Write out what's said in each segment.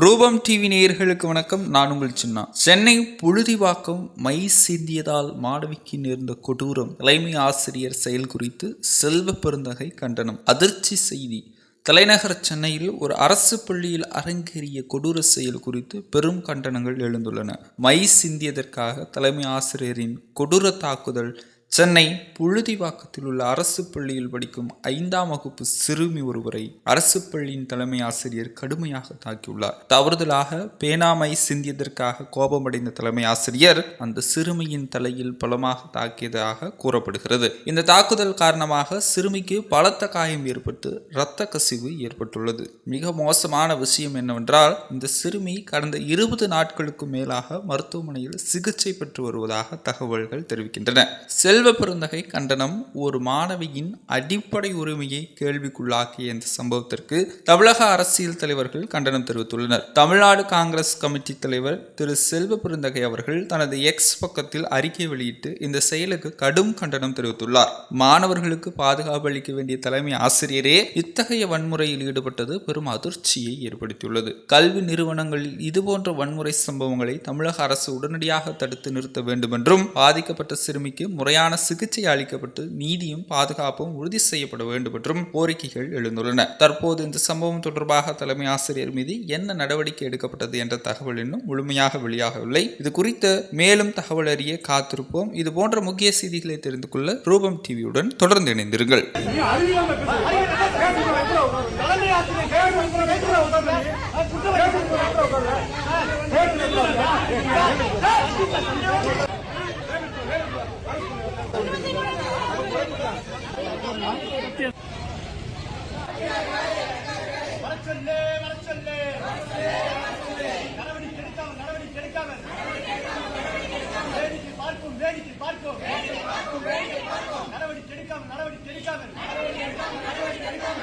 ரூபம் டிவி நேயர்களுக்கு வணக்கம். நான் உங்கள் சின்னா. சென்னை புழுதிவாக்கம் மை சிந்தியதால் மாணவிக்கு நேர்ந்த கொடூரம் தலைமை ஆசிரியர் செயல் குறித்து செல்வ பெருந்தகை கண்டனம். அதிர்ச்சி செய்தி. தலைநகர் சென்னையில் ஒரு அரசு பள்ளியில் அரங்கேறிய கொடூர செயல் குறித்து பெரும் கண்டனங்கள் எழுந்துள்ளன. மை சிந்தியதற்காக தலைமை ஆசிரியரின் கொடூர தாக்குதல் சென்னை புழுதிவாக்கத்தில் உள்ள அரசு பள்ளியில் படிக்கும் ஐந்தாம் வகுப்பு சிறுமி ஒருவரை அரசு பள்ளியின் தலைமை ஆசிரியர் கடுமையாக தாக்கியுள்ளார். தவறுதலாக பேனாமை சிந்தியதற்காக கோபமடைந்த தலைமை ஆசிரியர் அந்த சிறுமியின் தலையில் பலமாக தாக்கியதாக கூறப்படுகிறது. இந்த தாக்குதல் காரணமாக சிறுமிக்கு பலத்த காயம் ஏற்பட்டு இரத்த கசிவு ஏற்பட்டுள்ளது. மிக மோசமான விஷயம் என்னவென்றால் இந்த சிறுமி கடந்த இருபது நாட்களுக்கு மேலாக மருத்துவமனையில் சிகிச்சை பெற்று வருவதாக தகவல்கள் தெரிவிக்கின்றன. செல் செல்வ பெருந்தகை கண்டனம் ஒரு மாணவியின் அடிப்படை உரிமையை கேள்விக்குள்ளாக்கிய இந்த சம்பவத்திற்கு தமிழக அரசியல் தலைவர்கள் கண்டனம் தெரிவித்துள்ளனர். தமிழ்நாடு காங்கிரஸ் கமிட்டி தலைவர் திரு செல்வ பெருந்தகை அவர்கள் தனது எக்ஸ் பக்கத்தில் அறிக்கை வெளியிட்டு இந்த செயலுக்கு கடும் கண்டனம் தெரிவித்துள்ளார். மாணவர்களுக்கு பாதுகாப்பு அளிக்க வேண்டிய தலைமை ஆசிரியரே இத்தகைய வன்முறையில் ஈடுபட்டது பெரும் அதிர்ச்சியை ஏற்படுத்தியுள்ளது. கல்வி நிறுவனங்களில் இதுபோன்ற வன்முறை சம்பவங்களை தமிழக அரசு உடனடியாக தடுத்து நிறுத்த வேண்டும் என்றும் பாதிக்கப்பட்ட சிறுமிக்கு முறையான சிகிச்சை அளிக்கப்பட்டு நீதியும் பாதுகாப்பும் உறுதி செய்யப்பட வேண்டும் என்றும் கோரிக்கைகள் எழுந்துள்ளன தற்போது இந்த சம்பவம் தொடர்பாக தலைமை ஆசிரியர் மீது என்ன நடவடிக்கை எடுக்கப்பட்டது என்ற தகவல் இன்னும் முழுமையாக வெளியாகவில்லை இது குறித்து மேலும் தகவல் அறிய காத்திருப்போம் இது போன்ற முக்கிய செய்திகளை தெரிந்து கொள்ள ரூபம் டிவியுடன் தொடர்ந்து இணைந்திருங்கள் Thank you. வரச்சொல்லே வரச்சொல்லே நடவடிக்கை எடுக்காமல் நடவடிக்கை எடுக்காமல் வேடிக்கை பார்க்கும் வேடிக்கை பார்க்கும். நடவடிக்கை எடுக்காமல் நடவடிக்கை எடுக்காமல்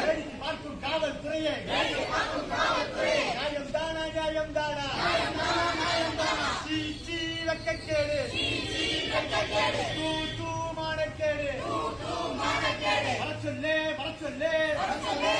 வேடிக்கை பார்க்கும் காவல்துறையே. வரச்சொல்லே